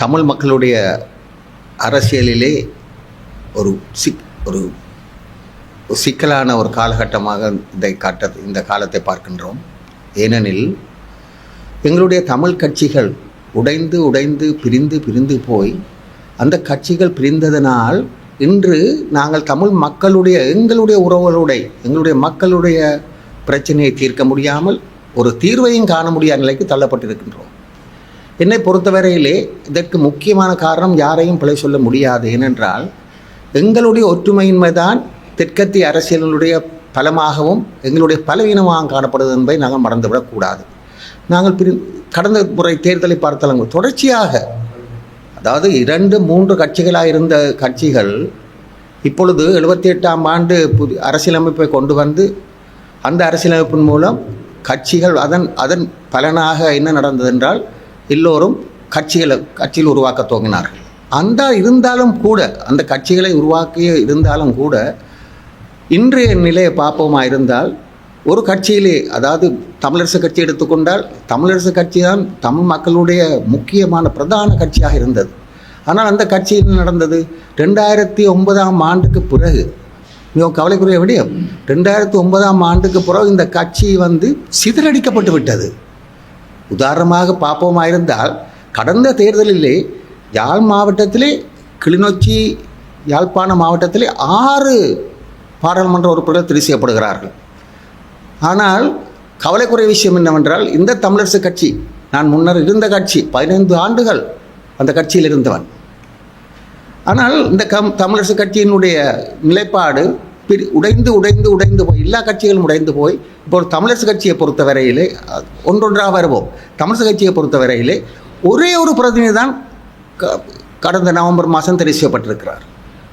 தமிழ் மக்களுடைய அரசியலிலே ஒரு சிக் ஒரு ஒரு சிக்கலான ஒரு காலகட்டமாக இதை காட்ட இந்த காலத்தை பார்க்கின்றோம். ஏனெனில் எங்களுடைய தமிழ் கட்சிகள் உடைந்து உடைந்து பிரிந்து பிரிந்து போய் அந்த கட்சிகள் பிரிந்ததனால் இன்று நாங்கள் தமிழ் மக்களுடைய எங்களுடைய உறவுகளுடைய எங்களுடைய மக்களுடைய பிரச்சனையை தீர்க்க முடியாமல் ஒரு தீர்வையும் காண முடியாத நிலைக்கு தள்ளப்பட்டிருக்கின்றோம். என்னை பொறுத்தவரையிலே இதற்கு முக்கியமான காரணம் யாரையும் பிழை சொல்ல முடியாது. ஏனென்றால் எங்களுடைய ஒற்றுமையின்மை தான் தெற்கத்திய அரசியலினுடைய பலமாகவும் எங்களுடைய பலவீனமாக காணப்படுது என்பதை நாங்கள் மறந்துவிடக்கூடாது நாங்கள் பிரி கடந்த முறை தேர்தலை பார்த்தாலும் தொடர்ச்சியாக அதாவது இரண்டு மூன்று கட்சிகளாக இருந்த கட்சிகள் இப்பொழுது எழுபத்தி எட்டாம் ஆண்டு புது அரசியலமைப்பை கொண்டு வந்து அந்த அரசியலமைப்பின் மூலம் கட்சிகள் அதன் அதன் பலனாக என்ன நடந்தது என்றால் எல்லோரும் கட்சிகளை கட்சியில் உருவாக்க துவங்கினார்கள். அந்த இருந்தாலும் கூட அந்த கட்சிகளை உருவாக்கிய இருந்தாலும் கூட இன்றைய நிலையை பார்ப்போமா இருந்தால் ஒரு கட்சியிலே அதாவது தமிழரசு கட்சி எடுத்துக்கொண்டால் தமிழரசு கட்சி தான் தமிழ் மக்களுடைய முக்கியமான பிரதான கட்சியாக இருந்தது. ஆனால் அந்த கட்சி என்ன நடந்தது? ரெண்டாயிரத்தி ஒன்பதாம் ஆண்டுக்கு பிறகு மிகவும் கவலைக்குரிய விடயம் ரெண்டாயிரத்தி ஒன்பதாம் ஆண்டுக்கு பிறகு இந்த கட்சி வந்து சிதறடிக்கப்பட்டு விட்டது. உதாரணமாக பார்ப்போமாயிருந்தால் கடந்த தேர்தலிலே யாழ் மாவட்டத்திலே கிளிநொச்சி யாழ்ப்பாண மாவட்டத்திலே ஆறு பாராளுமன்ற உறுப்பினர்கள் தெரிவு செய்யப்படுகிறார்கள். ஆனால் கவலைக்குரிய விஷயம் என்னவென்றால் இந்த தமிழரசு கட்சி நான் முன்னர் இருந்த கட்சி பதினைந்து ஆண்டுகள் அந்த கட்சியில் இருந்தவன். ஆனால் இந்த கம் தமிழரசு கட்சியினுடைய நிலைப்பாடு பிரி உடைந்து உடைந்து உடைந்து போய் எல்லா கட்சிகளும் உடைந்து போய் இப்போ தமிழரசு கட்சியை பொறுத்த வரையிலே ஒன்றொன்றாக வருவோம். தமிழரசு கட்சியை பொறுத்த வரையிலே ஒரே ஒரு பிரதிநிதி தான் க- கடந்த நவம்பர் மாதம் தெரிவு செய்யப்பட்டிருக்கிறார்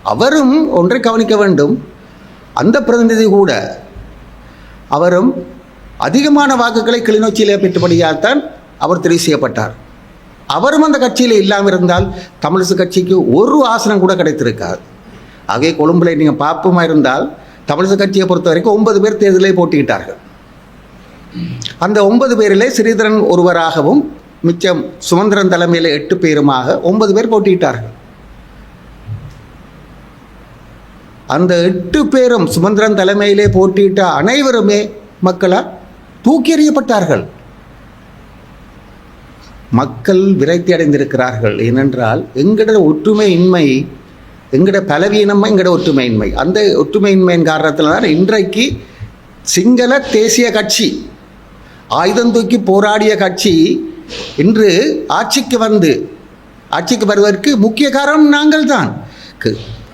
அவரும் ஒன்றை கவனிக்க வேண்டும். அந்த பிரதிநிதி கூட அவரும் அதிகமான வாக்குகளை கிளிநொச்சியிலே பெற்றபடியால்தான் அவர் தெரிவு செய்யப்பட்டார் அவரும் அந்த கட்சியில் இல்லாமல் இருந்தால் தமிழரசு கட்சிக்கு ஒரு ஆசனம் கூட கிடைத்திருக்காது. ஆகவே கொழும்புல நீங்கள் பார்ப்போமா இருந்தால் தமிழிசு கட்சியை பொறுத்த வரைக்கும் ஒன்பது பேர் தேர்தலை போட்டிக்கிட்டார்கள் அந்த ஒன்பது பேரிலே ஸ்ரீதரன் ஒருவராகவும் மிச்சம் சுமந்திரன் தலைமையில் எட்டு பேருமாக ஒன்பது பேர் போட்டியிட்டார்கள். அந்த எட்டு பேரும் சுமந்திரன் தலைமையிலே போட்டியிட்ட அனைவருமே மக்களால் தூக்கி எறியப்பட்டார்கள். மக்கள் விரக்தி அடைந்திருக்கிறார்கள். ஏனென்றால் எங்கட ஒற்றுமையின்மை எங்கட பலவீனமாக எங்கட ஒற்றுமையின்மை. அந்த ஒற்றுமையின்மையின் காரணத்தில் தான் இன்றைக்கு சிங்கள தேசிய கட்சி ஆயுதம் தூக்கி போராடிய கட்சி இன்று ஆட்சிக்கு வந்து ஆட்சிக்கு வருவதற்கு முக்கிய காரணம் நாங்கள் தான்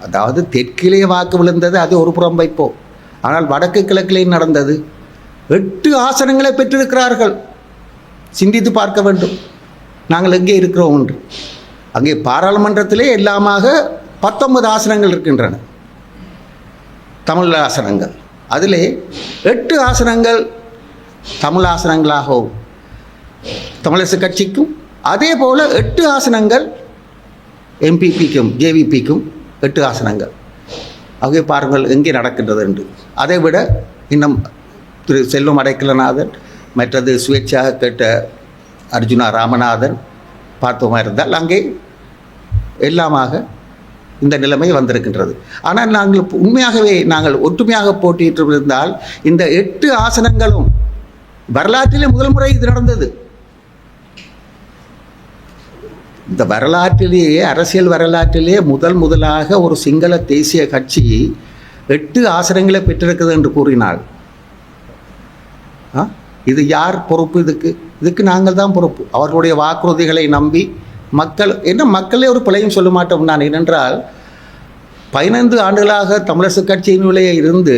அதாவது தெற்கிலே வாக்கு விழுந்தது அது ஒரு புறம் வைப்போம் ஆனால் வடக்கு கிழக்கிலே நடந்தது. எட்டு ஆசனங்களை பெற்றிருக்கிறார்கள். சிந்தித்து பார்க்க வேண்டும். நாங்கள் எங்கே இருக்கிறோம் என்று. அங்கே பாராளுமன்றத்திலே எல்லாமாக பத்தொன்பது ஆசனங்கள் இருக்கின்றன. தமிழ் ஆசனங்கள். அதிலே எட்டு ஆசனங்கள் தமிழ் ஆசனங்களாகவும் தமிழரசு கட்சிக்கும் அதே போல் எட்டு ஆசனங்கள் எம்பிபிக்கும் ஜேவிபிக்கும் எட்டு ஆசனங்கள். ஆகவே பாருங்கள் எங்கே நடக்கின்றது என்று. அதை விட இன்னும் திரு செல்வம் அடைக்கலநாதன் மற்றது சுயேட்சாக கேட்ட அர்ஜுனா ராமநாதன் பார்த்தோமா இருந்தால் அங்கே எல்லாமாக இந்த நிலைமை வந்திருக்கின்றது. ஆனால் நாங்கள் உண்மையாகவே நாங்கள் ஒற்றுமையாக போட்டியிட்டு இருந்தால் இந்த எட்டு ஆசனங்களும் வரலாற்றிலே முதல் முறை இது நடந்தது. இந்த வரலாற்றிலேயே அரசியல் வரலாற்றிலே முதல் முதலாக ஒரு சிங்கள தேசிய கட்சி எட்டு ஆசனங்களை பெற்றிருக்குது என்று கூறினாள். ஆ? இது யார் பொறுப்பு இதுக்கு? இதுக்கு நாங்கள் தான் பொறுப்பு. அவர்களுடைய வாக்குறுதிகளை நம்பி மக்கள் என்ன மக்களே ஒரு பிழையும் சொல்ல மாட்டோம் நான் ஏனென்றால் பதினைந்து ஆண்டுகளாக தமிழரசு கட்சியினுள்ளே இருந்து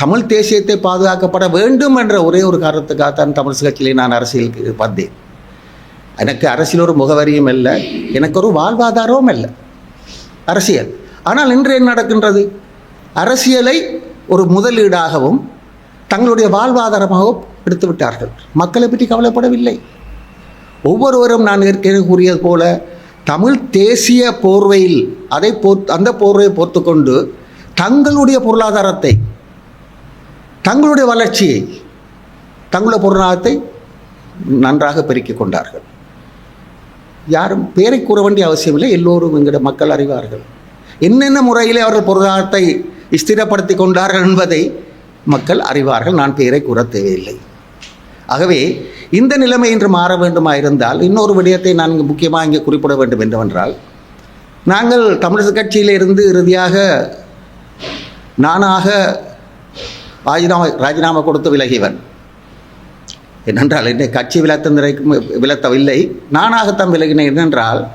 தமிழ் தேசியத்தை பாதுகாக்கப்பட வேண்டும் என்ற ஒரே ஒரு காரணத்துக்காகத்தான் தமிழ் கட்சியிலே நான் அரசியலுக்கு வந்தேன். எனக்கு அரசியல் ஒரு முகவரியும் இல்லை எனக்கு ஒரு வாழ்வாதாரமும் இல்லை. அரசியல். ஆனால் இன்று என்ன நடக்கின்றது? அரசியலை ஒரு முதலீடாகவும் தங்களுடைய வாழ்வாதாரமாகவும் எடுத்து விட்டார்கள் மக்களை பற்றி கவலைப்படவில்லை. ஒவ்வொருவரும் நான் ஏற்கனவே கூறியது போல தமிழ் தேசிய போர்வையில் அதை போ அந்த போர்வையை பொறுத்துக்கொண்டு தங்களுடைய பொருளாதாரத்தை தங்களுடைய வளர்ச்சியை தங்களுடைய பொருளாதாரத்தை நன்றாக பெருக்கிக் கொண்டார்கள். யாரும் பேரை கூற வேண்டிய அவசியமில்லை எல்லோரும் எங்களுடைய மக்கள் அறிவார்கள். என்னென்ன முறையிலே அவர்கள் பொருளாதாரத்தை ஸ்திரப்படுத்தி கொண்டார்கள் என்பதை மக்கள் அறிவார்கள். நான் பேரை கூற தேவையில்லை. ஆகவே இந்த நிலைமை இன்று மாற வேண்டுமா இருந்தால் இன்னொரு விடயத்தை நான் முக்கியமாக இங்கே குறிப்பிட வேண்டும் என்னவென்றால் நாங்கள் தமிழக கட்சியில் இருந்து இறுதியாக நானாக ராஜினாமா ராஜினாமா கொடுத்து விலகியவன். என்னென்றால் என்னை கட்சி விலத்தந்திரை விலத்தவில்லை. நானாகத்தான் விலகினேன். என்னென்றால்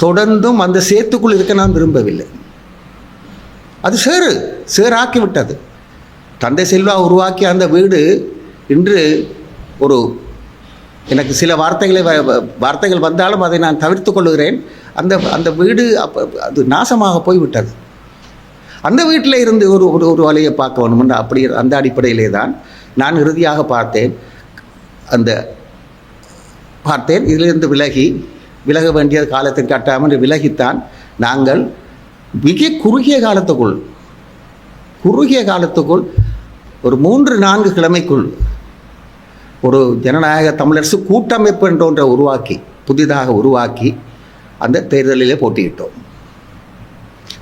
தொடர்ந்தும் அந்த சேத்துக்குள் இருக்க நான் விரும்பவில்லை. அது சேறு சேறாக்கி விட்டது தந்தை செல்வா உருவாக்கிய அந்த வீடு இன்று ஒரு எனக்கு சில வார்த்தைகளை வ- வ- வார்த்தைகள் வந்தாலும் அதை நான் தவிர்த்து கொள்கிறேன் அந்த அந்த வீடு அப்போ அது நாசமாக போய்விட்டது. அந்த வீட்டில் இருந்து ஒரு ஒரு ஒரு வழியை பார்க்க வேணும்னு அப்படி அந்த அடிப்படையிலே தான் நான் இறுதியாக பார்த்தேன். அந்த பார்த்தேன். இதிலிருந்து விலகி விலக வேண்டிய காலத்துக்கு கட்டாமல் விலகித்தான். நாங்கள் மிக குறுகிய காலத்துக்குள் குறுகிய காலத்துக்குள் ஒரு மூன்று நான்கு கிழமைக்குள் ஒரு ஜனநாயக தமிழரசு கூட்டமைப்பு என்ற ஒன்றை உருவாக்கி புதிதாக உருவாக்கி அந்த தேர்தலிலே போட்டியிட்டோம்.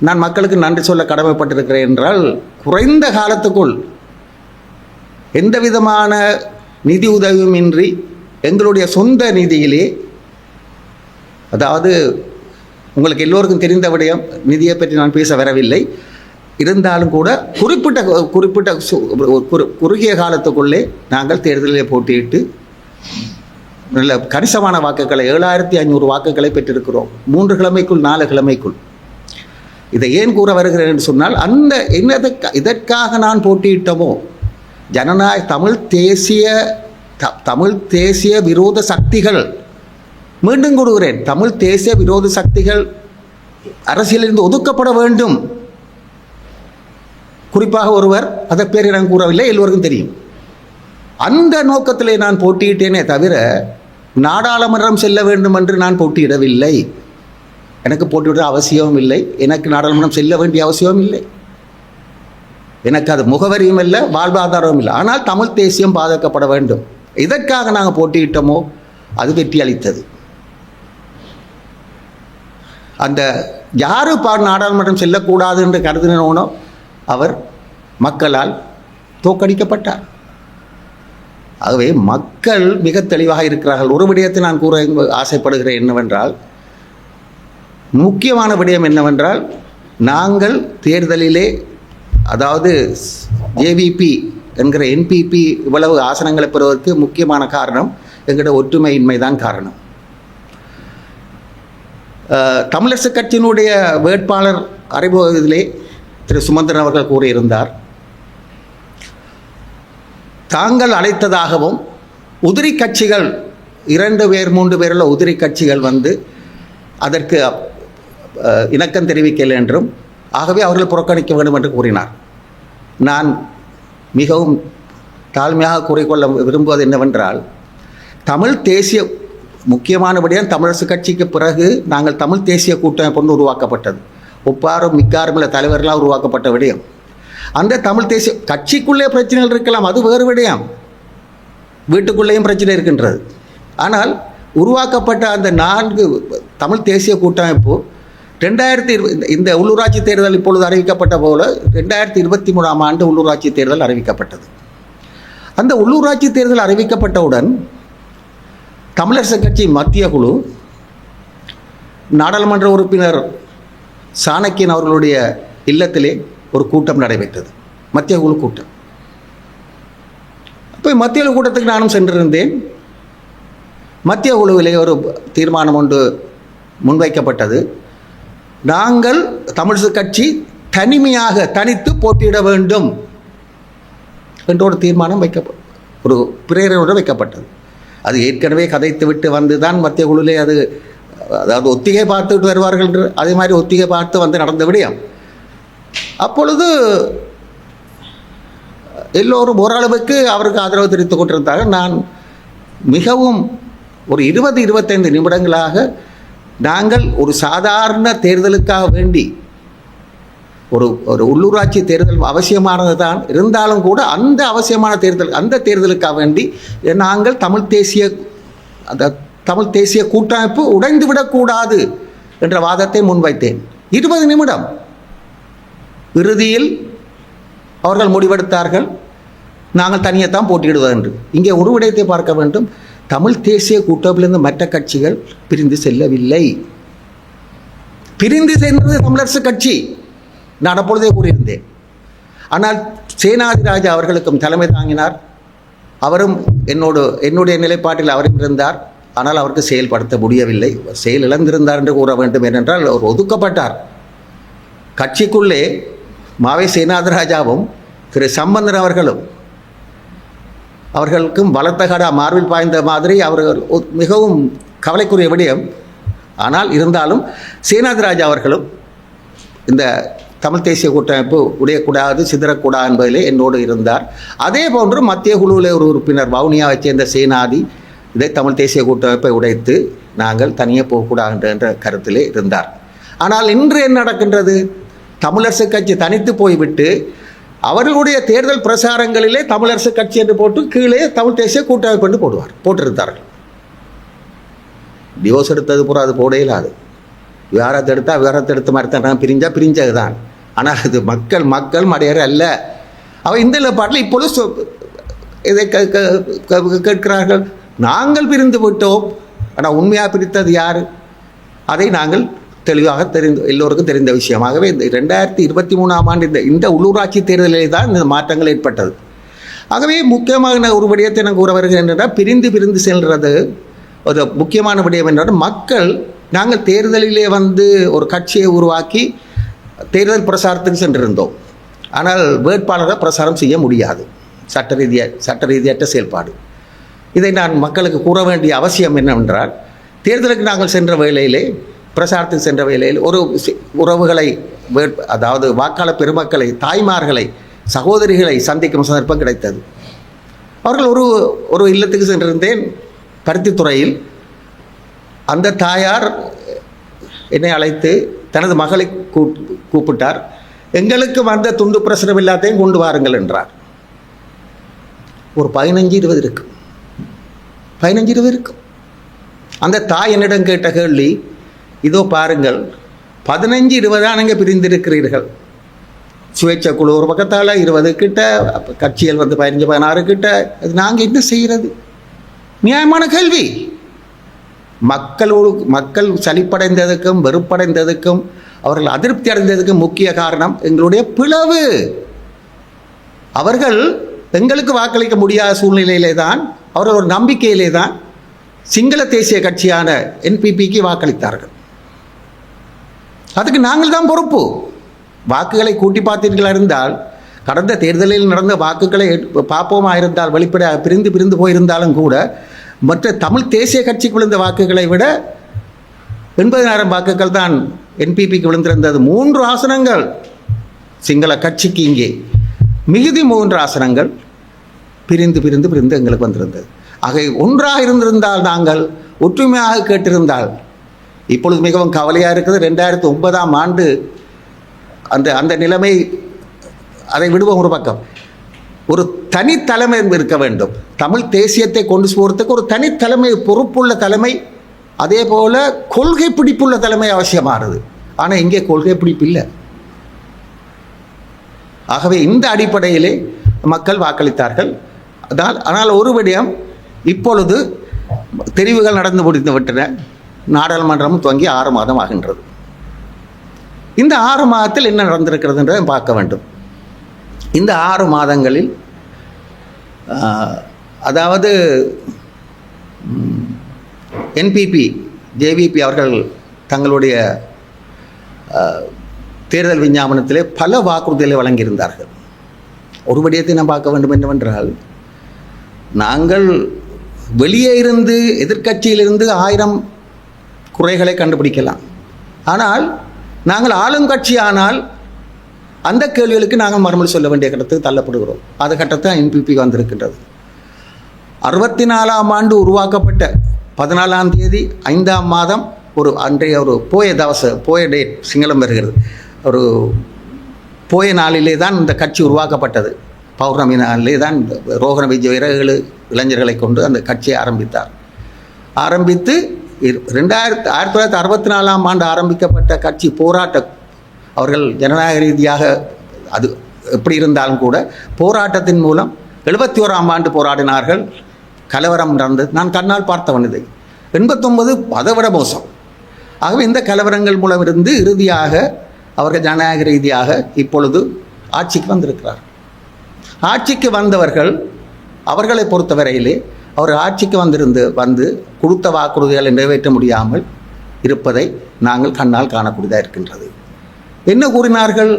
நான் மக்களுக்கு நன்றி சொல்ல கடமைப்பட்டிருக்கிறேன் என்றால் குறைந்த காலத்துக்குள் எந்த விதமான நிதி உதவியுமின்றி எங்களுடைய சொந்த நிதியிலே அதாவது உங்களுக்கு எல்லோருக்கும் தெரிந்த விடயம் நிதியை பற்றி நான் பேச வரவில்லை. இருந்தாலும் கூட குறிப்பிட்ட குறிப்பிட்ட சு- குறு- குறுகிய காலத்துக்குள்ளே நாங்கள் தேர்தலில் போட்டியிட்டு நல்ல கணிசமான வாக்குகளை ஏழாயிரத்தி ஐநூறு வாக்குகளை பெற்றிருக்கிறோம். மூன்று கிழமைக்குள் நாலு கிழமைக்குள். இதை ஏன் கூற வருகிறேன் என்று சொன்னால் அந்த என்னதுக்கு இதற்காக நான் போட்டியிட்டமோ? ஜனநாயக தமிழ் தேசிய த- தமிழ் தேசிய விரோத சக்திகள். மீண்டும் கூறுகிறேன் தமிழ் தேசிய விரோத சக்திகள் அரசியலிருந்து ஒதுக்கப்பட வேண்டும். குறிப்பாக ஒருவர் அதை பேரை நான் கூறவில்லை எல்லோருக்கும் தெரியும். அந்த நோக்கத்திலே நான் போட்டியிட்டேனே தவிர நாடாளுமன்றம் செல்ல வேண்டும் என்று நான் போட்டியிடவில்லை. எனக்கு போட்டியிட அவசியமும் இல்லை. எனக்கு நாடாளுமன்றம் செல்ல வேண்டிய அவசியமும் இல்லை. எனக்கு அது முகவரியும் இல்லை வாழ்வாதாரமும் இல்லை. ஆனால் தமிழ் தேசியம் பாதுகாக்கப்பட வேண்டும். இதற்காக நாங்கள் போட்டியிட்டோமோ அது வெற்றி அளித்தது. அந்த யாரு பா நாடாளுமன்றம் செல்லக்கூடாது என்று கருதினோனோ அவர் மக்களால் தோக்கடிக்கப்பட்டார் ஆகவே மக்கள் மிக தெளிவாக இருக்கிறார்கள். ஒரு விடயத்தை நான் கூற ஆசைப்படுகிறேன் என்னவென்றால் முக்கியமான விடயம் என்னவென்றால் நாங்கள் தேர்தலிலே அதாவது ஜேவிபி என்கிற என்பிபி இவ்வளவு ஆசனங்களை பெறுவதற்கு முக்கியமான காரணம் எங்களோட ஒற்றுமையின்மை தான் காரணம் தமிழரசு கட்சியினுடைய வேட்பாளர் அறிமுகத்திலே திரு சுமந்திரன் அவர்கள் கூறியிருந்தார் தாங்கள் அழைத்ததாகவும் உதிரி கட்சிகள் இரண்டு பேர் மூன்று பேருள்ள உதிரி கட்சிகள் வந்து அதற்கு இணக்கம் தெரிவிக்கலை என்றும் ஆகவே அவர்கள் புறக்கணிக்க வேண்டும் என்று கூறினார். நான் மிகவும் தாழ்மையாக கூறிக்கொள்ள விரும்புவது என்னவென்றால் தமிழ் தேசிய முக்கியமானபடியாக தமிழரசு கட்சிக்கு பிறகு நாங்கள் தமிழ் தேசிய கூட்டமைப்பு ஒன்று உருவாக்கப்பட்டது. ஒப்பாரும் மிக்காரும் இல்லை தலைவர்களாக உருவாக்கப்பட்ட விடயம். அந்த தமிழ் தேசிய கட்சிக்குள்ளே பிரச்சனைகள் இருக்கலாம் அது வேறு விடயம். வீட்டுக்குள்ளேயும் பிரச்சனை இருக்கின்றது. ஆனால் உருவாக்கப்பட்ட அந்த நான்கு தமிழ் தேசிய கூட்டமைப்பு ரெண்டாயிரத்தி இரு இந்த உள்ளூராட்சி தேர்தல் இப்பொழுது அறிவிக்கப்பட்ட போல ரெண்டாயிரத்தி இருபத்தி மூணாம் ஆண்டு உள்ளூராட்சி தேர்தல் அறிவிக்கப்பட்டது. அந்த உள்ளூராட்சி தேர்தல் அறிவிக்கப்பட்டவுடன் தமிழரசு கட்சி மத்திய குழு நாடாளுமன்ற உறுப்பினர் சாணக்கியன் அவர்களுடைய இல்லத்திலே ஒரு கூட்டம் நடைபெற்றது. மத்திய குழு கூட்டம். அப்போ மத்திய குழு கூட்டத்துக்கு நானும் சென்றிருந்தேன். மத்திய குழுவிலே ஒரு தீர்மானம் ஒன்று முன்வைக்கப்பட்டது. நாங்கள் தமிழ் கட்சி தனிமையாக தனித்து போட்டியிட வேண்டும் என்ற ஒரு தீர்மானம் வைக்க ஒரு பிரேரணையோடு வைக்கப்பட்டது. அது ஏற்கனவே கதைத்து விட்டு வந்து தான் மத்திய குழுவிலே அது அதாவது ஒத்திகை பார்த்துட்டு வருவார்கள் என்று அதே மாதிரி ஒத்திகை பார்த்து வந்து நடந்த விடயம். அப்பொழுது எல்லோரும் ஓரளவுக்கு அவருக்கு ஆதரவு தெரிவித்துக் கொண்டிருந்தார்கள். நான் மிகவும் ஒரு இருபது இருபத்தைந்து நிமிடங்களாக நாங்கள் ஒரு சாதாரண தேர்தலுக்காக வேண்டி ஒரு ஒரு உள்ளூராட்சி தேர்தல் அவசியமானது தான் இருந்தாலும் கூட அந்த அவசியமான தேர்தல் அந்த தேர்தலுக்காக வேண்டி நாங்கள் தமிழ் தேசிய அந்த தமிழ் தேசிய கூட்டமைப்பு உடைந்து விடக்கூடாது என்ற வாதத்தை முன்வைத்தேன். இருபது நிமிடம். இறுதியில் அவர்கள் முடிவெடுத்தார்கள். நாங்கள் தனியைத்தான் போட்டியிடுவது என்று. இங்கே ஒரு விடயத்தை பார்க்க வேண்டும். தமிழ் தேசிய கூட்டமைப்பிலிருந்து மற்ற கட்சிகள் பிரிந்து செல்லவில்லை. பிரிந்து சென்றது தமிழரசு கட்சி. நான் அப்பொழுதே கூறியிருந்தேன். ஆனால் சேனாதிராஜா அவர்களுக்கும் தலைமை தாங்கினார். அவரும் என்னோடு என்னுடைய நிலைப்பாட்டில் அவரும் இருந்தார். ஆனால் அவருக்கு செயல்படுத்த முடியவில்லை. செயல் இழந்திருந்தார் என்று கூற வேண்டும் ஏனென்றால் அவர் ஒதுக்கப்பட்டார். கட்சிக்குள்ளே மாவை சேனாதிராஜாவும் திரு சம்பந்தன் அவர்களும் அவர்களுக்கும் பலத்த கடா மார்பில் பாய்ந்த மாதிரி அவர்கள் மிகவும் கவலைக்குரிய விடயம். ஆனால் இருந்தாலும் சேனாதிராஜா அவர்களும் இந்த தமிழ் தேசிய கூட்டமைப்பு உடையக்கூடாது சிதறக்கூடாது என்பதிலே என்னோடு இருந்தார். அதே போன்று மத்திய குழுவில் ஒரு உறுப்பினர் வவுனியாவைச் சேர்ந்த சேனாதி இதை தமிழ் தேசிய கூட்டமைப்பை உடைத்து நாங்கள் தனியே போகக்கூடாது என்ற கருத்திலே இருந்தார். ஆனால் இன்று என்ன நடக்கின்றது? தமிழரசு கட்சி தனித்து போய்விட்டு அவர்களுடைய தேர்தல் பிரசாரங்களிலே தமிழரசு கட்சி என்று போட்டு கீழே தமிழ் தேசிய கூட்டமைப்பு என்று போடுவார் போட்டிருந்தார்கள். டிவோர்ஸ் எடுத்தது பூரா அது போட இல்லாது விவகாரத்தை எடுத்தால் விவகாரத்தை எடுத்த மாதிரி தான் பிரிஞ்சா பிரிஞ்சது தான் ஆனால் அது மக்கள் மக்கள் மடையர் அல்ல. அவ இந்த நிலைப்பாட்டில் இப்பொழுது இதை கேட்கிறார்கள். நாங்கள் பிரிந்து விட்டோம். ஆனால் உண்மையாக பிரித்தது யார்? அதை நாங்கள் தெளிவாக தெரிந்து எல்லோருக்கும் தெரிந்த விஷயமாகவே இந்த ரெண்டாயிரத்தி இருபத்தி மூணாம் ஆண்டு இந்த இந்த உள்ளூராட்சி தேர்தலிலே தான் இந்த மாற்றங்கள் ஏற்பட்டது. ஆகவே முக்கியமாக நான் ஒரு விடயத்தை நான் கூற வருகிறேன் என்றால் பிரிந்து பிரிந்து செல்றது ஒரு முக்கியமான விடயம் என்றால் மக்கள் நாங்கள் தேர்தலிலே வந்து ஒரு கட்சியை உருவாக்கி தேர்தல் பிரசாரத்துக்கு சென்றிருந்தோம். ஆனால் வேட்பாளரை பிரசாரம் செய்ய முடியாது. சட்ட ரீதியாக சட்ட ரீதியற்ற செயல்பாடு. இதை நான் மக்களுக்கு கூற வேண்டிய அவசியம் என்னவென்றால் தேர்தலுக்கு நாங்கள் சென்ற வேளையிலே பிரசாரத்தில் சென்ற வேளையில் ஒரு உறவுகளை அதாவது வாக்காளர் பெருமக்களை தாய்மார்களை சகோதரிகளை சந்திக்கும் சந்தர்ப்பம் கிடைத்தது. அவர்கள் ஒரு ஒரு இல்லத்துக்கு சென்றிருந்தேன். பருத்தித்துறையில் அந்த தாயார் என்னை அழைத்து தனது மகளை கூப்பிட்டார். எங்களுக்கு வந்த துண்டு பிரசுரம் எல்லாத்தையும் கொண்டு வாருங்கள் என்றார். ஒரு பதினஞ்சு இருபது இருக்கும். பதினஞ்சு இருபது இருக்கும். அந்த தாய் என்னிடம் கேட்ட கேள்வி இதோ பாருங்கள் பதினஞ்சு இருபதானுங்க பிரிந்திருக்கிறீர்கள். சுயேட்சை குழு ஒரு பக்கத்தால் இருபது கிட்ட அப்போ கட்சிகள் வந்து பதினஞ்சு பதினாறு கிட்ட அது நாங்கள் என்ன செய்கிறது நியாயமான கேள்வி. மக்களோடு மக்கள் சலிப்படைந்ததுக்கும் வெறுப்படைந்ததுக்கும் அவர்கள் அதிருப்தி அடைந்ததுக்கும் முக்கிய காரணம் எங்களுடைய பிளவு. அவர்கள் எங்களுக்கு வாக்களிக்க முடியாத சூழ்நிலையிலே தான் அவர்கள் ஒரு நம்பிக்கையிலே தான் சிங்கள தேசிய கட்சியான என்பிபிக்கு வாக்களித்தார்கள். அதுக்கு நாங்கள் தான் பொறுப்பு. வாக்குகளை கூட்டி பார்த்தீர்களா இருந்தால் கடந்த தேர்தலில் நடந்த வாக்குகளை பார்ப்போமா இருந்தால் வெளிப்பட பிரிந்து பிரிந்து போயிருந்தாலும் கூட மற்ற தமிழ் தேசிய கட்சிக்கு விழுந்த வாக்குகளை விட எண்பதினாயிரம் வாக்குகள் தான் என்பிபிக்கு விழுந்திருந்தது. மூன்று ஆசனங்கள் சிங்கள கட்சிக்கு இங்கே. மிகுதி மூன்று ஆசனங்கள் பிரிந்து பிரிந்து பிரிந்து எங்களுக்கு வந்திருந்தது. ஆகை ஒன்றாக இருந்திருந்தால் நாங்கள் ஒற்றுமையாக கேட்டிருந்தால் இப்பொழுது மிகவும் கவலையாக இருக்குது. ரெண்டாயிரத்தி ஒன்பதாம் ஆண்டு அந்த அந்த நிலைமை அதை விடுவோம் ஒரு பக்கம். ஒரு தனித்தலைமை இருக்க வேண்டும். தமிழ் தேசியத்தை கொண்டு போகிறதுக்கு ஒரு தனித்தலைமை பொறுப்புள்ள தலைமை அதே போல் கொள்கை பிடிப்புள்ள தலைமை அவசியமானது. ஆனால் இங்கே கொள்கை பிடிப்பு இல்லை. ஆகவே இந்த அடிப்படையிலே மக்கள் வாக்களித்தார்கள். அதனால் ஆனால் ஒரு விடயம் இப்பொழுது தெரிவுகள் நடந்து முடிந்து விட்டன. நாடாளுமன்றமும் துவங்கி ஆறு மாதம் ஆகின்றது. இந்த ஆறு மாதத்தில் என்ன நடந்திருக்கிறதுன்றதை பார்க்க வேண்டும். இந்த ஆறு மாதங்களில் அதாவது என்பிபி ஜேவிபி அவர்கள் தங்களுடைய தேர்தல் விஞ்ஞாபனத்திலே பல வாக்குறுதிகளை வழங்கியிருந்தார்கள். ஒரு விடயத்தை நாம் பார்க்க வேண்டும் என்னவென்றால் நாங்கள் வெளியே இருந்து எதிர்க்கட்சியிலிருந்து ஆயிரம் குறைகளை கண்டுபிடிக்கலாம். ஆனால் நாங்கள் ஆளுங்கட்சி ஆனால் அந்த கேள்விகளுக்கு நாங்கள் மறுமொழி சொல்ல வேண்டிய கட்டத்துக்கு தள்ளப்படுகிறோம். அது கட்டத்தை என்பிபி வந்திருக்கின்றது. அறுபத்தி நாலாம் ஆண்டு உருவாக்கப்பட்ட பதினாலாம் தேதி ஐந்தாம் மாதம் ஒரு அன்றைய ஒரு போய தவச போய டேட் சிங்களம் வருகிறது. ஒரு போய நாளிலே தான் இந்த கட்சி உருவாக்கப்பட்டது. பௌர்ணமி நாளிலே தான் ரோகண விஜய் வீரர்கள் இளைஞர்களை கொண்டு அந்த கட்சியை ஆரம்பித்தார். ஆரம்பித்து ரெண்டாயிரத்து ஆயிரத்தி தொள்ளாயிரத்தி அறுபத்தி நாலாம் ஆண்டு ஆரம்பிக்கப்பட்ட கட்சி போராட்ட அவர்கள் ஜனநாயக ரீதியாக அது எப்படி இருந்தாலும் கூட போராட்டத்தின் மூலம் எழுபத்தி ஓராம் ஆண்டு போராடினார்கள். கலவரம் நடந்தது. நான் கண்ணால் பார்த்தவன் இதை. எண்பத்தொன்பது அதை விட மோசம். ஆகவே இந்த கலவரங்கள் மூலம் இருந்து இறுதியாக அவர்கள் ஜனநாயக ரீதியாக இப்பொழுது ஆட்சிக்கு வந்திருக்கிறார் ஆட்சிக்கு வந்தவர்கள் அவர்களை பொறுத்தவரையிலே அவர் ஆட்சிக்கு வந்திருந்து வந்து கொடுத்த வாக்குறுதிகளை நிறைவேற்ற முடியாமல் இருப்பதை நாங்கள் கண்ணால் காணக்கூடியதாக இருக்கின்றது. என்ன கூறினார்கள்?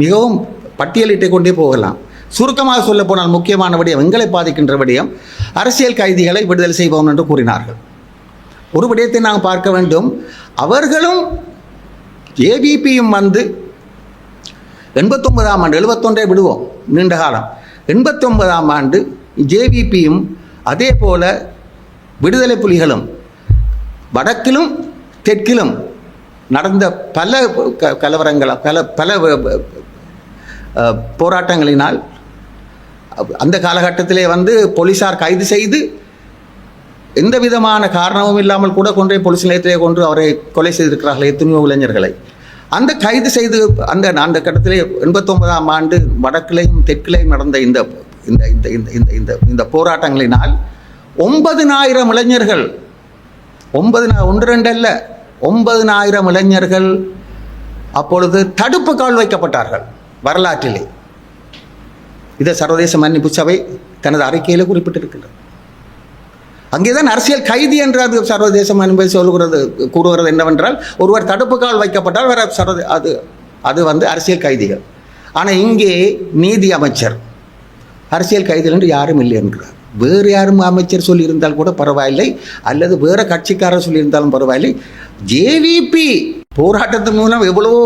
மிகவும் பட்டியலிட்டு கொண்டே போகலாம். சுருக்கமாக சொல்ல போனால் முக்கியமான விடயம் எங்களை பாதிக்கின்ற விடயம் அரசியல் கைதிகளை விடுதலை செய்வோம் என்று கூறினார்கள். ஒரு விடயத்தை நாங்கள் பார்க்க வேண்டும். அவர்களும் ஏபிபியும் வந்து எண்பத்தொன்பதாம் ஆண்டு எழுபத்தொன்றை விடுவோம் நீண்ட காலம். எண்பத்தொன்பதாம் ஆண்டு ஜேவிபியும் அதே போல் விடுதலை புலிகளும் வடக்கிலும் தெற்கிலும் நடந்த பல க கலவரங்கள் பல பல போராட்டங்களினால் அந்த காலகட்டத்திலே வந்து போலீசார் கைது செய்து எந்த விதமான காரணமும் இல்லாமல் கூட கொண்டே போலீஸ் நிலையத்திலே கொண்டு அவரை கொலை செய்திருக்கிறார்கள் எத்தனையோ இளைஞர்களை. அந்த கைது செய்து அந்த அந்த கட்டத்திலே எண்பத்தொன்பதாம் ஆண்டு வடக்கிலையும் தெற்கிலையும் நடந்த இந்த இந்த இந்த இந்த இந்த இந்த இந்த போராட்டங்களினால் ஒன்பதினாயிரம் இளைஞர்கள் ஒன்பது ஒன்று ரெண்டு அல்ல ஒன்பதினாயிரம் இளைஞர்கள் அப்பொழுது தடுப்பு கால் வைக்கப்பட்டார்கள் வரலாற்றிலே. இதை சர்வதேச மன்னிப்பு சபை தனது அறிக்கையில் குறிப்பிட்டிருக்கின்றது. அங்கேதான் அரசியல் கைதி என்று அது சர்வதேச என்பது சொல்கிறது கூறுகிறது என்னவென்றால் ஒருவர் தடுப்பு கால் வைக்கப்பட்டால் வேற சர்வதே அது அது வந்து அரசியல் கைதிகள். ஆனால் இங்கே நீதி அமைச்சர் அரசியல் கைதிகள் என்று யாரும் இல்லை என்கிறார் வேறு யாரும் அமைச்சர் சொல்லியிருந்தால் கூட பரவாயில்லை. அல்லது வேறு கட்சிக்காரர் சொல்லியிருந்தாலும் பரவாயில்லை. ஜேவிபி போராட்டத்தின் மூலம் எவ்வளவோ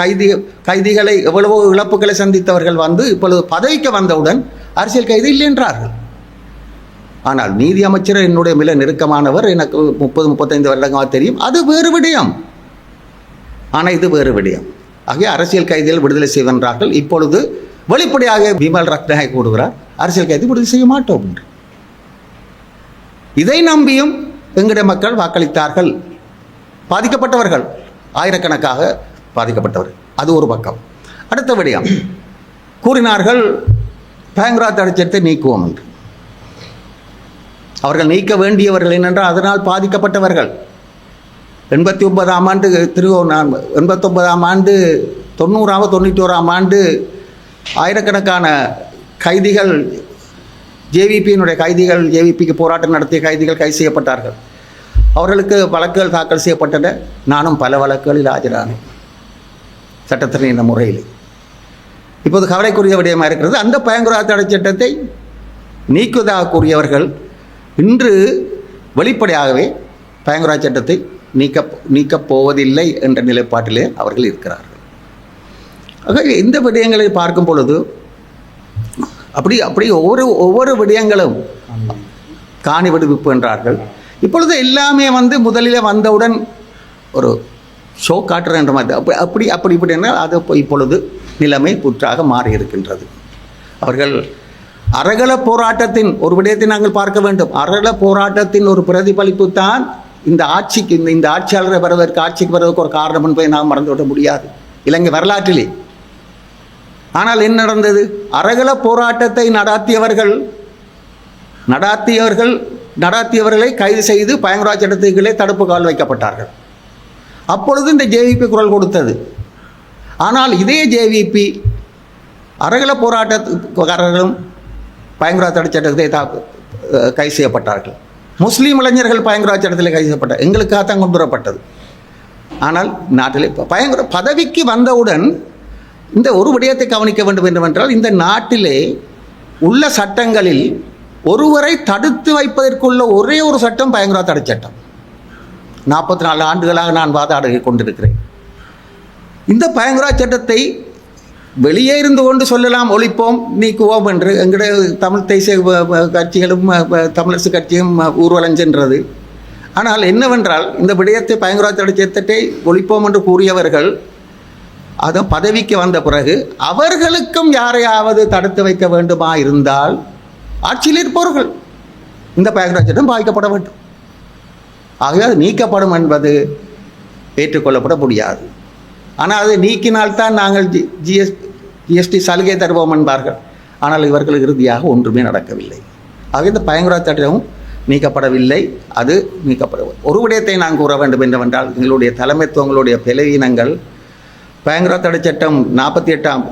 கைதி கைதிகளை எவ்வளவோ இழப்புகளை சந்தித்தவர்கள் வந்து இப்பொழுது பதவிக்கு வந்தவுடன் அரசியல் கைதி இல்லை என்றார்கள். ஆனால் நீதி அமைச்சர் என்னுடைய மிக நெருக்கமானவர். எனக்கு முப்பது முப்பத்தைந்து வருடங்களாக தெரியும். அது வேறு விடயம். ஆனால் இது வேறு விடயம். ஆகிய அரசியல் கைதிகள் விடுதலை செய்வென்றார்கள். இப்பொழுது வெளிப்படையாக விமல் ரத்நாயக் கூடுகிறார் அரசியல் கைது விடுதலை செய்ய மாட்டோம் என்று. இதை நம்பியும் எங்களுடைய மக்கள் வாக்களித்தார்கள். பாதிக்கப்பட்டவர்கள் ஆயிரக்கணக்காக பாதிக்கப்பட்டவர்கள் அது ஒரு பக்கம். அடுத்த விடயம் கூறினார்கள் பயங்கரா தடைச்சட்டத்தை நீக்குவோம் என்று. அவர்கள் நீக்க வேண்டியவர்கள் என்னென்றால் அதனால் பாதிக்கப்பட்டவர்கள். எண்பத்தி ஒன்பதாம் ஆண்டு திரு நான் எண்பத்தொன்பதாம் ஆண்டு தொண்ணூறாவது தொண்ணூற்றி ஓராம் ஆண்டு ஆயிரக்கணக்கான கைதிகள் ஜேவிபியினுடைய கைதிகள் ஜேவிபிக்கு போராட்டம் நடத்திய கைதிகள் கைது செய்யப்பட்டார்கள். அவர்களுக்கு வழக்குகள் தாக்கல் செய்யப்பட்டன. நானும் பல வழக்குகளில் ஆஜரானேன். சட்டத்தின் இந்த முறையில். இப்போது கவலைக்குரிய விடயமாக இருக்கிறது. அந்த பயங்கரவாத தடை சட்டத்தை நீக்குவதாக கூறியவர்கள் இன்று வெளிப்படையாகவே பயங்கரவாத சட்டத்தை நீக்க நீக்கப் போவதில்லை என்ற நிலைப்பாட்டிலே அவர்கள் இருக்கிறார்கள். ஆக இந்த விடயங்களை பார்க்கும் பொழுது அப்படி அப்படி ஒவ்வொரு ஒவ்வொரு விடயங்களும் காணி விடுவிப்பு என்றார்கள். இப்பொழுது எல்லாமே வந்து முதலில் வந்தவுடன் ஒரு ஷோ காட்டுறேன்ற மாதிரி அப்படி அப்படி அப்படி இப்படின்னா அது இப்பொழுது நிலைமை புற்றாக மாறி இருக்கின்றது. அவர்கள் அறகல போராட்டத்தின் ஒரு விடயத்தை நாங்கள் பார்க்க வேண்டும். அறகல போராட்டத்தின் ஒரு பிரதிபலிப்பு தான் இந்த ஆட்சிக்கு இந்த இந்த ஆட்சியாளரை வருவதற்கு ஆட்சிக்கு வருவதற்கு ஒரு காரணம் என்பதை நாம் மறந்துவிட முடியாது. இலங்கை வரலாற்றிலே ஆனால் என்ன நடந்தது? அரகல போராட்டத்தை நடாத்தியவர்கள் நடாத்தியவர்கள் நடாத்தியவர்களை கைது செய்து பயங்கரவாத சட்டத்துக்குள்ளே தடுப்பு கால் வைக்கப்பட்டார்கள். அப்பொழுது இந்த ஜேவிபி குரல் கொடுத்தது. ஆனால் இதே ஜேவிபி அரகல போராட்டக்காரர்களும் பயங்கரவாத தடை சட்டத்தை தா கைது செய்யப்பட்டார்கள். முஸ்லீம் இளைஞர்கள் பயங்கரவாத சட்டத்தில் கைது செய்யப்பட்டார். எங்களுக்காகத்தான் கொண்டு வரப்பட்டது. ஆனால் நாட்டிலே பயங்கர பதவிக்கு வந்தவுடன் இந்த ஒரு விடயத்தை கவனிக்க வேண்டும் என்னவென்றால் இந்த நாட்டிலே உள்ள சட்டங்களில் ஒருவரை தடுத்து வைப்பதற்குள்ள ஒரே ஒரு சட்டம் பயங்கரவாத தடை சட்டம். நாற்பத்தி நாலு ஆண்டுகளாக நான் வாதாட கொண்டிருக்கிறேன். இந்த பயங்கரவாத சட்டத்தை வெளியே இருந்து கொண்டு சொல்லலாம் ஒழிப்போம் நீக்குவோம் என்று எங்களுடைய தமிழ் தேசிய கட்சிகளும் தமிழரசு கட்சியும் ஊர்வலம் சென்றது ஆனால் என்னவென்றால் இந்த விடயத்தை பயங்கரவாத தடை சட்டத்தை ஒழிப்போம் என்று கூறியவர்கள் அது பதவிக்கு வந்த பிறகு அவர்களுக்கும் யாரையாவது தடுத்து வைக்க வேண்டுமா இருந்தால் ஆட்சியில் இருப்பவர்கள் இந்த பயங்கரவாத பாதிக்கப்பட வேண்டும். ஆகவே அது நீக்கப்படும் என்பது ஏற்றுக்கொள்ளப்பட முடியாது. ஆனால் அதை நீக்கினால்தான் நாங்கள் ஜி ஜிஎஸ் ஜிஎஸ்டி சலுகை தருவோம் என்பார்கள். ஆனால் இவர்கள் இறுதியாக ஒன்றுமே நடக்கவில்லை. ஆக இந்த பயங்கர சட்டமும் நீக்கப்படவில்லை. அது நீக்கப்பட ஒரு விடயத்தை நான் கூற வேண்டும் என்னவென்றால் எங்களுடைய தலைமைத்துவங்களுடைய பலவீனங்கள் பயங்கர தடை சட்டம் நாற்பத்தி எட்டாம்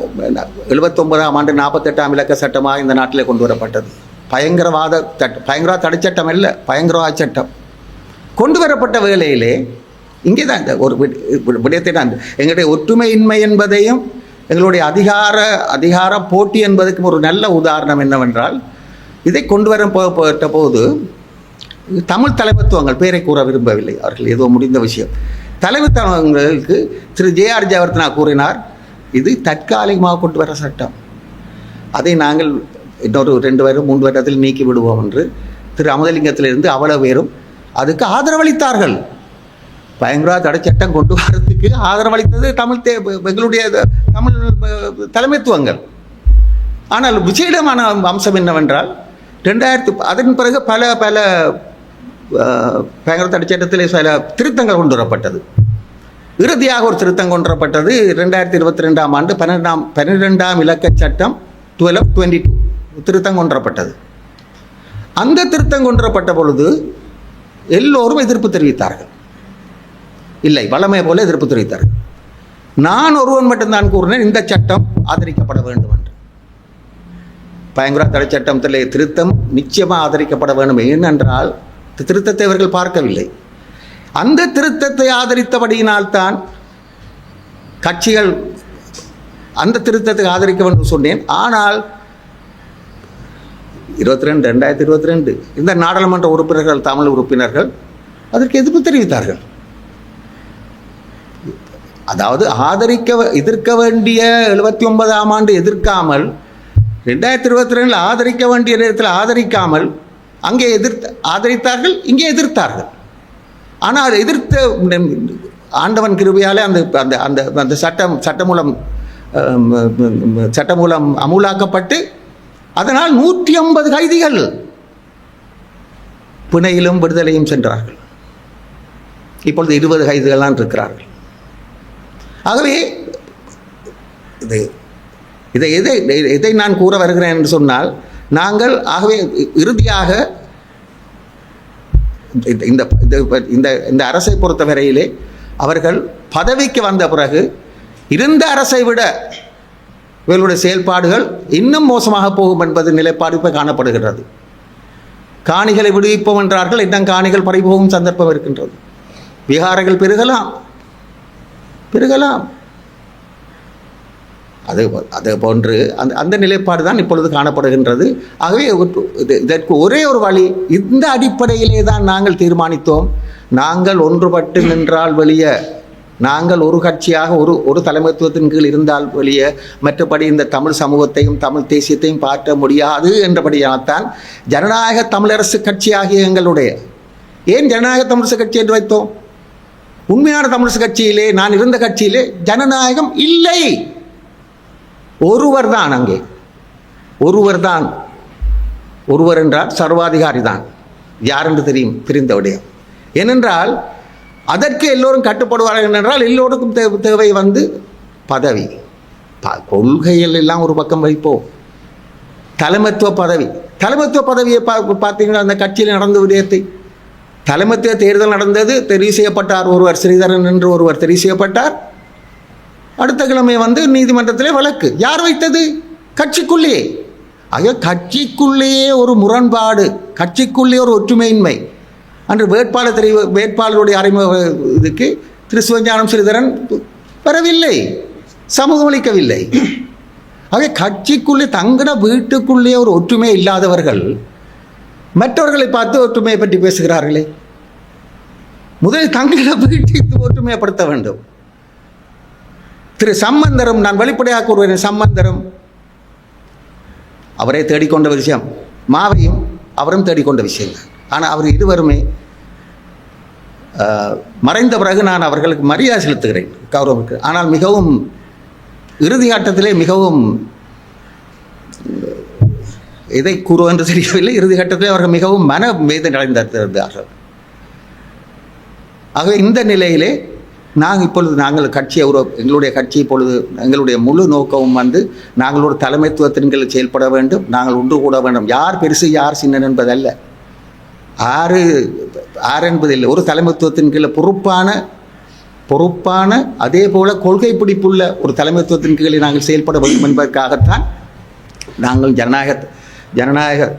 எழுபத்தொன்பதாம் ஆண்டு நாற்பத்தெட்டாம் இலக்க சட்டமாக இந்த நாட்டில் கொண்டு வரப்பட்டது. பயங்கரவாத சட்டம் பயங்கரவாத தடை சட்டம் இல்லை பயங்கரவாத சட்டம். கொண்டு வரப்பட்ட வேலையிலே இங்கே தான் இந்த ஒரு வி- விடயத்தை தான் எங்களுடைய ஒற்றுமையின்மை என்பதையும் எங்களுடைய அதிகார அதிகார போட்டி என்பதற்கும் ஒரு நல்ல உதாரணம் என்னவென்றால் இதை கொண்டு வர போட்ட போது தமிழ் தலைமைத்துவங்கள் பேரை கூற விரும்பவில்லை அவர்கள் ஏதோ முடிந்த விஷயம். தலைமைத்துவங்களுக்கு திரு ஜேஆர் ஆர் கூறினார் இது தற்காலிகமாக கொண்டு வர சட்டம். அதை நாங்கள் இன்னொரு ரெண்டு வருடம் மூன்று வருடத்தில் நீக்கி விடுவோம் என்று திரு அமுதலிங்கத்திலிருந்து அவ்வளவு பேரும் அதுக்கு ஆதரவளித்தார்கள். பயங்கரவாத தடை சட்டம் கொண்டு வரதுக்கு ஆதரவளித்தது தமிழ் தே எங்களுடைய தமிழ் தலைமைத்துவங்கள். ஆனால் விசேடமான அம்சம் என்னவென்றால் ரெண்டாயிரத்து அதன் பிறகு பல பல பயங்கர தடைச்சட்டத்தில் சில திருத்தங்கள் கொண்டு வரப்பட்டது இறுதியாக ஒரு திருத்தம் கொண்டு வரப்பட்டது ரெண்டாயிரத்தி இருபத்தி ரெண்டாம் ஆண்டு பன்னிரெண்டாம் பன்னிரெண்டாம் இலக்க சட்டம் டுவெல் டுவெண்ட்டி டூ திருத்தம் கொண்டு வரப்பட்டது அந்த திருத்தம் கொண்டு வரப்பட்ட பொழுது எல்லோரும் எதிர்ப்பு தெரிவித்தார்கள். இல்லை வளமை போல எதிர்ப்பு தெரிவித்தார்கள். நான் ஒருவன் மட்டும்தான் கூறினேன் இந்த சட்டம் ஆதரிக்கப்பட வேண்டும் என்று பயங்கர தடை சட்டத்திலே திருத்தம் நிச்சயமாக ஆதரிக்கப்பட வேண்டும். ஏனென்றால் திருத்தத்தை அவர்கள் பார்க்கவில்லை. அந்த திருத்தத்தை ஆதரித்தபடியினால்தான் கட்சிகள் அந்த திருத்தத்தை ஆதரிக்க வேண்டும் சொன்னேன். ஆனால் இருபத்தி ரெண்டு ரெண்டாயிரத்தி இருபத்தி ரெண்டு இந்த நாடாளுமன்ற உறுப்பினர்கள் தமிழ் உறுப்பினர்கள் அதற்கு எதிர்ப்பு தெரிவித்தார்கள். அதாவது ஆதரிக்க எதிர்க்க வேண்டிய எழுபத்தி ஒன்பதாம் ஆண்டு எதிர்க்காமல் ரெண்டாயிரத்தி இருபத்தி ரெண்டில் ஆதரிக்க வேண்டிய நேரத்தில் ஆதரிக்காமல் அங்கே எதிர்த்து ஆதரித்தார்கள் இங்கே எதிர்த்தார்கள். ஆனால் எதிர்த்த ஆண்டவன் கிருபையாலே அந்த அந்த அந்த அந்த சட்டம் சட்டமூலம் சட்டமூலம் அமுலாக்கப்பட்டு அதனால் நூற்றி ஐம்பது கைதிகள் பிணையிலும் விடுதலையும் சென்றார்கள். இப்பொழுது இருபது கைதிகள்லாம் இருக்கிறார்கள். ஆகவே இது இதை எதை எதை நான் கூற வருகிறேன் என்று சொன்னால் நாங்கள் ஆகவே இறுதியாக இந்த இந்த இந்த- இந்த இந்த அரசை பொறுத்த வரையிலே அவர்கள் பதவிக்கு வந்த பிறகு இருந்த அரசை விட இவர்களுடைய செயல்பாடுகள் இன்னும் மோசமாக போகும் என்பது நிலைப்பாடு இப்போ காணப்படுகிறது. காணிகளை விடுவிப்போம் என்றார்கள் இன்னும் காணிகள் பறிபோகும் சந்தர்ப்பம் இருக்கின்றது. விகாரங்கள் பெருகலாம். பெருகலாம். அது அது போன்று அந்த அந்த நிலைப்பாடு தான் இப்பொழுது காணப்படுகின்றது. ஆகவே இது- இதற்கு ஒரே ஒரு வழி இந்த அடிப்படையிலே தான் நாங்கள் தீர்மானித்தோம். நாங்கள் ஒன்றுபட்டு நின்றால் வெளிய நாங்கள் ஒரு கட்சியாக ஒரு ஒரு தலைமைத்துவத்தின் கீழ் இருந்தால் வெளிய மற்றபடி இந்த தமிழ் சமூகத்தையும் தமிழ் தேசியத்தையும் பார்க்க முடியாது என்றபடியாகத்தான் ஜனநாயக தமிழரசு கட்சியாகிய எங்களுடைய ஏன் ஜனநாயக தமிழரசு கட்சி என்று வைத்தோம்? உண்மையான தமிழரசு கட்சியிலே நான் இருந்த கட்சியிலே ஜனநாயகம் இல்லை. ஒருவர் தான் அங்கே. ஒருவர் தான். ஒருவர் என்றால் சர்வாதிகாரி தான். யார் என்று தெரியும் தெரிந்த விடயம். ஏனென்றால் அதற்கு எல்லோரும் கட்டுப்படுவார்கள் என்றால் எல்லோருக்கும் தேவை தேவை வந்து பதவி. ப- கொள்கைகள் எல்லாம் ஒரு பக்கம் வைப்போம். தலைமைத்துவ பதவி. தலைமைத்துவ பதவியை பா பார்த்தீங்கன்னா அந்த கட்சியில் நடந்த விடயத்தை. தலைமைத்துவ தேர்தல் நடந்தது தெரிவு செய்யப்பட்டார் ஒருவர் ஸ்ரீதரன் என்று ஒருவர் தெரிவு செய்யப்பட்டார். அடுத்த கிழமை வந்து நீதிமன்றத்திலே வழக்கு. யார் வைத்தது? கட்சிக்குள்ளேயே ஆக கட்சிக்குள்ளேயே ஒரு முரண்பாடு கட்சிக்குள்ளேயே ஒரு ஒற்றுமையின்மை. அன்று வேட்பாளர் தெரிவு வேட்பாளருடைய அறிமுக இதுக்கு திரு சிவஞானம் ஸ்ரீதரன் வரவில்லை சமூகம் அளிக்கவில்லை. ஆக கட்சிக்குள்ளே தங்கட வீட்டுக்குள்ளே ஒரு ஒற்றுமை இல்லாதவர்கள் மற்றவர்களை பார்த்து ஒற்றுமையை பற்றி பேசுகிறார்களே. முதலில் தங்கள வீட்டை ஒற்றுமைப்படுத்த வேண்டும். திரு சம்பந்தரும் நான் வெளிப்படையாக கூறுவேன் சம்பந்தரும் அவரை தேடிக்கொண்ட விஷயம். மாவையும் அவரும் தேடிக்கொண்ட விஷயங்கள். ஆனால் அவர் இருவருமே மறைந்த பிறகு நான் அவர்களுக்கு மரியாதை செலுத்துகிறேன் கௌரவருக்கு. ஆனால் மிகவும் இறுதி ஆட்டத்திலே மிகவும் எதை கூறுவென்று தெரியவில்லை. இறுதி கட்டத்திலே அவர்கள் மிகவும் மன வேதனை அடைந்திருந்தார்கள் ஆகவே இந்த நிலையிலே நாங்கள் இப்பொழுது நாங்கள் கட்சி ஒரு எங்களுடைய கட்சி இப்பொழுது எங்களுடைய முழு நோக்கமும் வந்து நாங்கள் ஒரு தலைமைத்துவத்தின் செயல்பட வேண்டும் நாங்கள் ஒன்று கூட வேண்டும். யார் பெருசு யார் சின்னன் என்பதல்ல. ஆறு ஆறு என்பதில்லை. ஒரு தலைமைத்துவத்தின் கீழே பொறுப்பான பொறுப்பான அதே போல் கொள்கை பிடிப்புள்ள ஒரு தலைமைத்துவத்தின் கீழே நாங்கள் செயல்பட வேண்டும் என்பதற்காகத்தான் நாங்கள் ஜனநாயக ஜனநாயக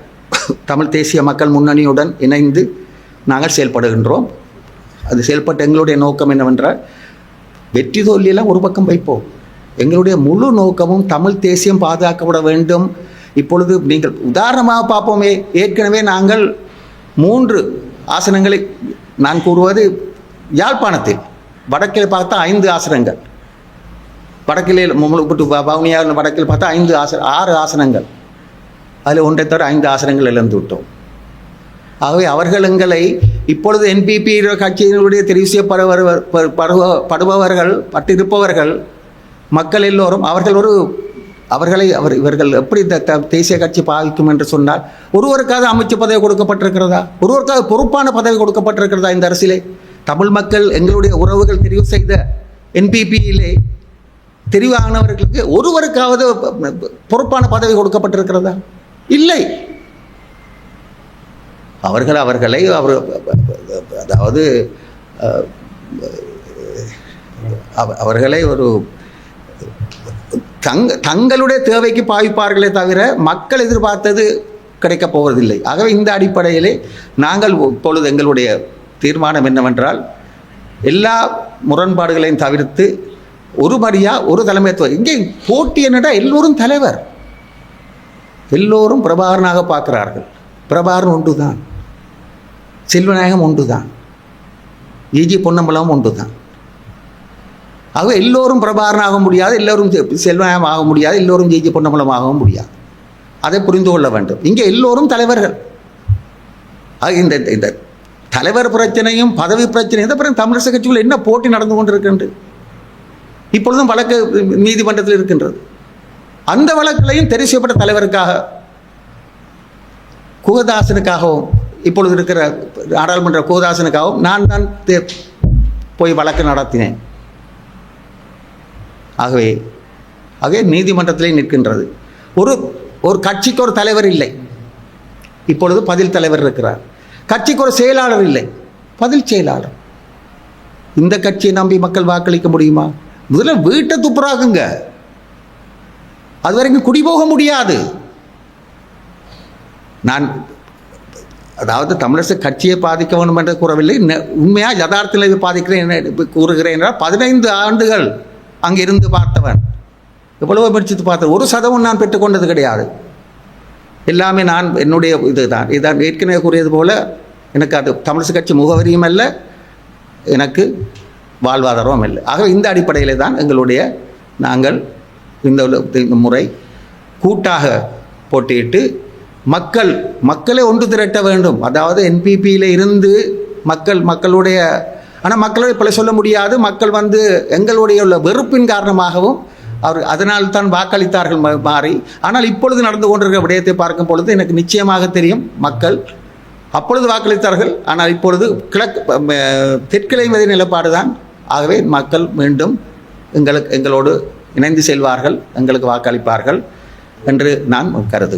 தமிழ் தேசிய மக்கள் முன்னணியுடன் இணைந்து நாங்கள் செயல்படுகின்றோம். அது செயல்பட்ட எங்களுடைய நோக்கம் என்னவென்றால் வெற்றி தோல்வியெல்லாம் ஒரு பக்கம் வைப்போம். எங்களுடைய முழு நோக்கமும் தமிழ் தேசியம் பாதுகாக்கப்பட வேண்டும். இப்பொழுது நீங்கள் உதாரணமாக பார்ப்போமே ஏற்கனவே நாங்கள் மூன்று ஆசனங்களை நான் கூறுவது யாழ்ப்பாணத்தில் வடக்கில் பார்த்தா ஐந்து ஆசனங்கள். வடக்கிலே மும்முட்டு பவுனியார் வடக்கில் பார்த்தா ஐந்து ஆசன ஆறு ஆசனங்கள். அதில் ஒன்றை தவிர ஐந்து ஆசனங்கள் இழந்து விட்டோம் ஆகவே அவர்கள் எங்களை இப்பொழுது என்பிபி கட்சியினுடைய தெரிவு செய்யப்படுபவர் படுபவர்கள் பட்டிருப்பவர்கள் மக்கள் எல்லோரும் அவர்கள் ஒரு அவர்களை அவர் இவர்கள் எப்படி இந்த தேசிய கட்சி பாதிக்கும் என்று சொன்னால் ஒருவருக்காக அமைச்சு பதவி கொடுக்கப்பட்டிருக்கிறதா? ஒருவருக்காக பொறுப்பான பதவி கொடுக்கப்பட்டிருக்கிறதா இந்த அரசிலே? தமிழ் மக்கள் எங்களுடைய உறவுகள் தெரிவு செய்த என்பிபியிலே தெரிவானவர்களுக்கு ஒருவருக்காவது பொறுப்பான பதவி கொடுக்கப்பட்டிருக்கிறதா? இல்லை. அவர்கள் அவர்களை அவர் அதாவது அவ- அவர்களை ஒரு தங்க தங்களுடைய தேவைக்கு பாவிப்பார்களே தவிர மக்கள் எதிர்பார்த்தது கிடைக்கப் போவதில்லை. ஆகவே இந்த அடிப்படையிலே நாங்கள் இப்பொழுது எங்களுடைய தீர்மானம் என்னவென்றால் எல்லா முரண்பாடுகளையும் தவிர்த்து ஒரு மரியா ஒரு தலைமைத்துவம். இங்கே போட்டி என்னடா எல்லோரும் தலைவர். எல்லோரும் பிரபாகரனாக பார்க்கிறார்கள். பிரபாகரன் ஒன்று தான் செல்வநாயகம் ஒன்று தான் ஜிஜி பொன்னம்பலம் ஒன்று தான் ஆகவே எல்லோரும் பிரபாகரன் ஆக முடியாது எல்லோரும் செ- செல்வநாயகம் ஆக முடியாது எல்லோரும் ஜிஜி பொன்னம்பலம் ஆகவும் முடியாது. அதை புரிந்து கொள்ள வேண்டும். இங்கே எல்லோரும் தலைவர்கள். இந்த இந்த தலைவர் பிரச்சனையும் பதவி பிரச்சனையும் இந்த பிறகு தமிழரசு கட்சிகள் என்ன போட்டி நடந்து கொண்டிருக்கின்றது? இப்பொழுதும் வழக்கு நீதிமன்றத்தில் இருக்கின்றது. அந்த வழக்கிலையும் தெரிவு செய்யப்பட்ட தலைவருக்காக குகதாசனுக்காகவும் இப்பொழுது இருக்கிற நாடாளுமன்ற கோதாசனுக்காகவும் நான் தான் போய் வழக்கு நடத்தினேன். ஆகவே ஆகவே நீதிமன்றத்திலே நிற்கின்றது. ஒரு ஒரு கட்சிக்கு ஒரு தலைவர் இல்லை. இப்பொழுது பதில் தலைவர் இருக்கிறார். கட்சிக்கு ஒரு செயலாளர் இல்லை. பதில் செயலாளர். இந்த கட்சியை நம்பி மக்கள் வாக்களிக்க முடியுமா? முதல்ல வீட்டை துப்புராகுங்க அது வரைக்கும் குடிபோக முடியாது. நான் அதாவது தமிழரசு கட்சியை பாதிக்க வேண்டும் என்று கூறவில்லை. உண்மையாக யதார்த்தத்தில் இது பாதிக்கிறேன் என கூறுகிறேன் என்றால் பதினைந்து ஆண்டுகள் அங்கே இருந்து பார்த்தவன் எவ்வளவு முயற்சித்து பார்த்தேன் ஒரு சதவம் நான் பெற்றுக்கொண்டது கிடையாது. எல்லாமே நான் என்னுடைய இதுதான். இதான் ஏற்கனவே கூறியது போல் எனக்கு அது தமிழரசு கட்சி முகவரியும் அல்ல எனக்கு வாழ்வாதாரமும் இல்லை. ஆகவே இந்த அடிப்படையில் தான் எங்களுடைய நாங்கள் இந்த இந்த முறை கூட்டாக போட்டியிட்டு மக்கள் மக்களை ஒன்று திரட்ட வேண்டும். அதாவது என்பிபியில் இருந்து மக்கள் மக்களுடைய ஆனால் மக்களை பல சொல்ல முடியாது. மக்கள் வந்து எங்களுடைய உள்ள வெறுப்பின் காரணமாகவும் அவர் அதனால் தான் வாக்களித்தார்கள் மாறி. ஆனால் இப்பொழுது நடந்து கொண்டிருக்கிற விடயத்தை பார்க்கும் பொழுது எனக்கு நிச்சயமாக தெரியும் மக்கள் அப்பொழுது வாக்களித்தார்கள். ஆனால் இப்பொழுது கிழக்கு தெற்கிளை தெற்கிழை நிலப்பாடு தான் ஆகவே மக்கள் மீண்டும் எங்களுக்கு எங்களோடு இணைந்து செல்வார்கள் எங்களுக்கு வாக்களிப்பார்கள் என்று நான் கருதுகிறேன்.